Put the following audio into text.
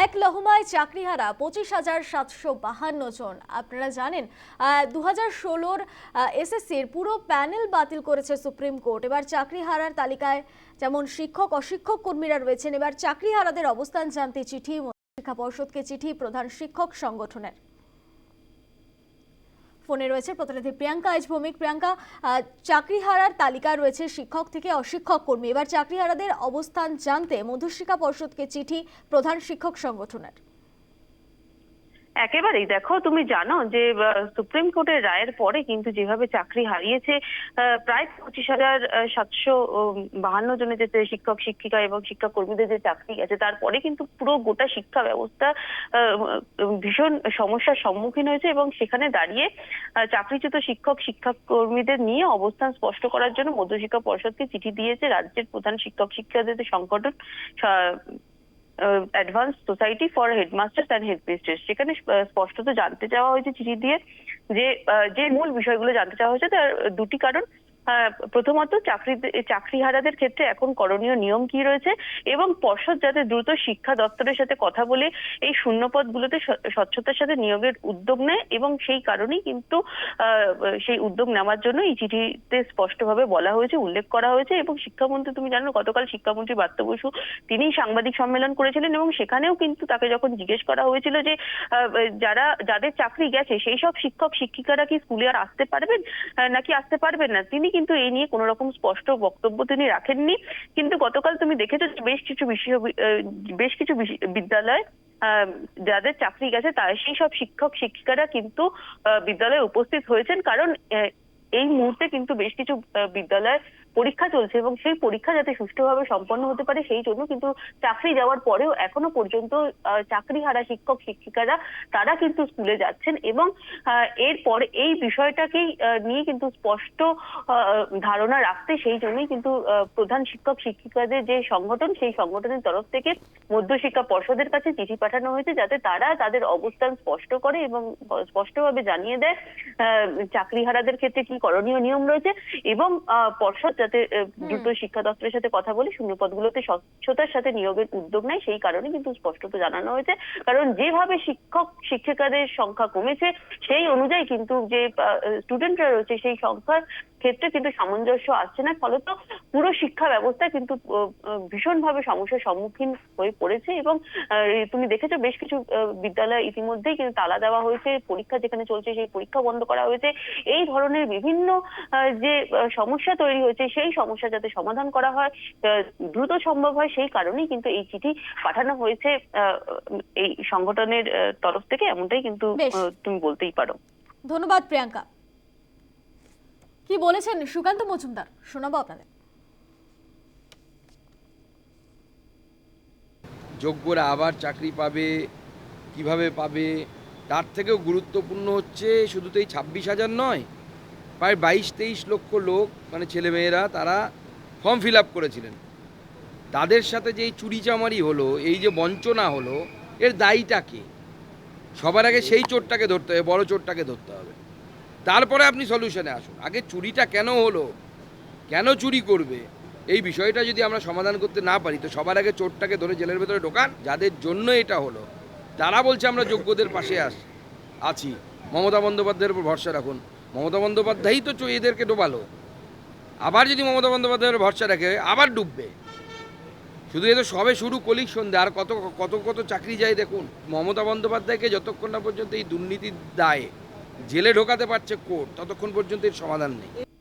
এক লহমায় চাকরিহারা পঁচিশ হাজার সাতশো বাহান্ন জন। আপনারা জানেন দু হাজার ষোলোর এসএসসির পুরো প্যানেল বাতিল করেছে সুপ্রিম কোর্ট। এবার চাকরিহারার তালিকায় যেমন শিক্ষক, অশিক্ষক কর্মীরা রয়েছেন, এবার চাকরিহারাদের অবস্থান জানতে চিঠি, শিক্ষা পর্ষদকে চিঠি, প্রধান শিক্ষক সংগঠনের। ফোনে রয়েছে প্রতিনিধি প্রিয়াঙ্কা আজ ভৌমিক। প্রিয়াঙ্কা চাকরি হারার তালিকা রয়েছে শিক্ষক থেকে অশিক্ষক কর্মী। এবার চাকরিহারাদের অবস্থান জানতে মধ্যশিক্ষা পর্ষদকে চিঠি প্রধান শিক্ষক সংগঠনের। একেবারেই। দেখো, তুমি জানো যে সুপ্রিম কোর্টের রায়ের পরে কিন্তু যেভাবে চাকরি হারিয়েছে প্রায় পঁচিশ হাজার সাতশো বাহান্ন জনের যে শিক্ষক, শিক্ষিকা এবং শিক্ষা কর্মীদের যে চাকরি আছে তারপরে কিন্তু পুরো গোটা শিক্ষা ব্যবস্থা ভীষণ সমস্যার সম্মুখীন হয়েছে এবং সেখানে দাঁড়িয়ে চাকরিচ্যুত শিক্ষক শিক্ষা কর্মীদের নিয়ে অবস্থান স্পষ্ট করার জন্য মধ্যশিক্ষা পর্ষদকে চিঠি দিয়েছে। রাজ্যের প্রধান শিক্ষক শিক্ষাদের সংগঠন advance society for headmasters and headmistress সেখানে স্পষ্টত জানতে চাওয়া হয়েছে চিঠি দিয়ে যে যে মূল বিষয়গুলো জানতে চাওয়া হয়েছে, তার দুটি কারণ। প্রথমত চাকরি, চাকরিহারাদের ক্ষেত্রে এখন করণীয় নিয়ম কি রয়েছে এবং পর্ষদ যাতে দ্রুত শিক্ষা দপ্তরের সাথে কথা বলে এই শূন্যপদগুলোতে স্ব- স্বচ্ছতার সাথে নিয়োগের উদ্যোগ নেয় এবং সেই কারণেই কিন্তু সেই উদ্যোগ নেওয়ার জন্য এই চিঠিতে স্পষ্টভাবে বলা হয়েছে, উল্লেখ করা হয়েছে এবং শিক্ষামন্ত্রী, তুমি জানো, গতকাল শিক্ষামন্ত্রী বাত্য বসু তিনি সাংবাদিক সম্মেলন করেছিলেন এবং সেখানেও কিন্তু তাকে যখন জিজ্ঞেস করা হয়েছিল যে যারা, যাদের চাকরি গেছে, সেই সব শিক্ষক, শিক্ষিকারা কি স্কুলে আর আসতে পারবেন? নাকি আসতে পারবেন না? তিনি কিন্তু এই নিয়ে কোনো রকম স্পষ্ট বক্তব্য তিনি রাখেননি। কিন্তু গতকাল তুমি দেখেছ বেশ কিছু বিষয় বেশ কিছু বিদ্যালয় যাদের চাকরি গেছে তার, সেই সব শিক্ষক, শিক্ষিকারা কিন্তু বিদ্যালয়ে উপস্থিত হয়েছেন। কারণ এই মুহূর্তে কিন্তু বেশ কিছু বিদ্যালয়ে পরীক্ষা চলছে এবং সেই পরীক্ষা যাতে সুষ্ঠুভাবে সম্পন্ন হতে পারে সেই জন্য কিন্তু চাকরি যাওয়ার পরেও এখনও পর্যন্ত আহ, চাকরিহারা শিক্ষক শিক্ষিকারা তারা কিন্তু স্কুলে যাচ্ছেন এবং এরপরে এই বিষয়টাকেই নিয়ে কিন্তু স্পষ্ট ধারণা রাখতে সেই জন্যই কিন্তু প্রধান শিক্ষক শিক্ষিকাদের যে সংগঠন সেই সংগঠনের তরফ থেকে মধ্যশিক্ষা পর্ষদের কাছে চিঠি পাঠানো হয়েছে যাতে তারা তাদের অবস্থান স্পষ্ট করে এবং স্পষ্টভাবে জানিয়ে দেয় আহ, চাকরিহারাদের ক্ষেত্রে কি করণীয় নিয়ম রয়েছে এবং পর্ষদ যাতে দ্রুত শিক্ষা দপ্তরের সাথে কথা বলে শূন্য পদগুলোতে স্বচ্ছতার সাথে নিয়োগের উদ্যোগ নেয় সেই কারণে কিন্তু স্পষ্টত জানানো হয়েছে। কারণ যেভাবে শিক্ষক শিক্ষিকাদের সংখ্যা কমেছে সেই অনুযায়ী কিন্তু যে স্টুডেন্টরা রয়েছে সেই সংখ্যার ক্ষেত্রে কিন্তু সামঞ্জস্য আসছে না ফলত পুরো শিক্ষা ব্যবস্থা কিন্তু ভীষণভাবে সমস্যার সম্মুখীন হয়ে পড়েছে এবং তুমি দেখেছ বেশ কিছু বিদ্যালয় ইতিমধ্যেই কিন্তু তালা দেওয়া হয়েছে পরীক্ষা যেখানে চলছে সেই পরীক্ষা বন্ধ করা হয়েছে। এই ধরনের বিভিন্ন যে সমস্যা তৈরি হয়েছে সেই সমস্যা যাতে সমাধান করা হয় দ্রুত সম্ভব হয় সেই কারণেই কিন্তু এই চিঠি পাঠানো হয়েছে আহ, এই সংগঠনের তরফ থেকে এমনটাই কিন্তু তুমি বলতেই পারো। ধন্যবাদ প্রিয়াঙ্কা। কি বলেছেন সুকান্ত মজুমদার। শোনাবো আপনাদের। যোগ্যরা আবার চাকরি পাবে, কীভাবে পাবে, তার থেকেও গুরুত্বপূর্ণ হচ্ছে শুধু তো এই ছাব্বিশ হাজার নয়, প্রায় বাইশ তেইশ লক্ষ লোক মানে ছেলেমেয়েরা তারা ফর্ম ফিল আপ করেছিলেন। তাদের সাথে যে এই চুরিচামারি হলো, এই যে বঞ্চনা হলো, এর দায়ীটা কে? সবার আগে সেই চোরটাকে ধরতে হবে, বড় চোরটাকে ধরতে হবে। তারপরে আপনি সলিউশনে আসুন। আগে চুরিটা কেন হলো? কেন চুরি করবে? এই বিষয়টা যদি আমরা সমাধান করতে না পারি, তো সবার আগে চোরটাকে ধরে জেলের ভেতরে ঢোকান। যাদের জন্য এটা হলো, তারা বলছে আমরা যোগ্যদের পাশে আস, আছি। মমতা বন্দ্যোপাধ্যায়ের উপর ভরসা রাখুন। মমতা বন্দ্যোপাধ্যায়ই তো এদেরকে ডোবালো। আবার যদি মমতা বন্দ্যোপাধ্যায়ের ভরসা রাখে, আবার ডুববে। শুধু এ তো সবে শুরু কলিক সন্ধে আর কত কত কত চাকরি যায় দেখুন। মমতা বন্দ্যোপাধ্যায়কে যতক্ষণ না পর্যন্ত এই দুর্নীতির দায়ে জেলে ঢোকাতে পারছে কোর্ট ততক্ষণ পর্যন্ত এর সমাধান নেই।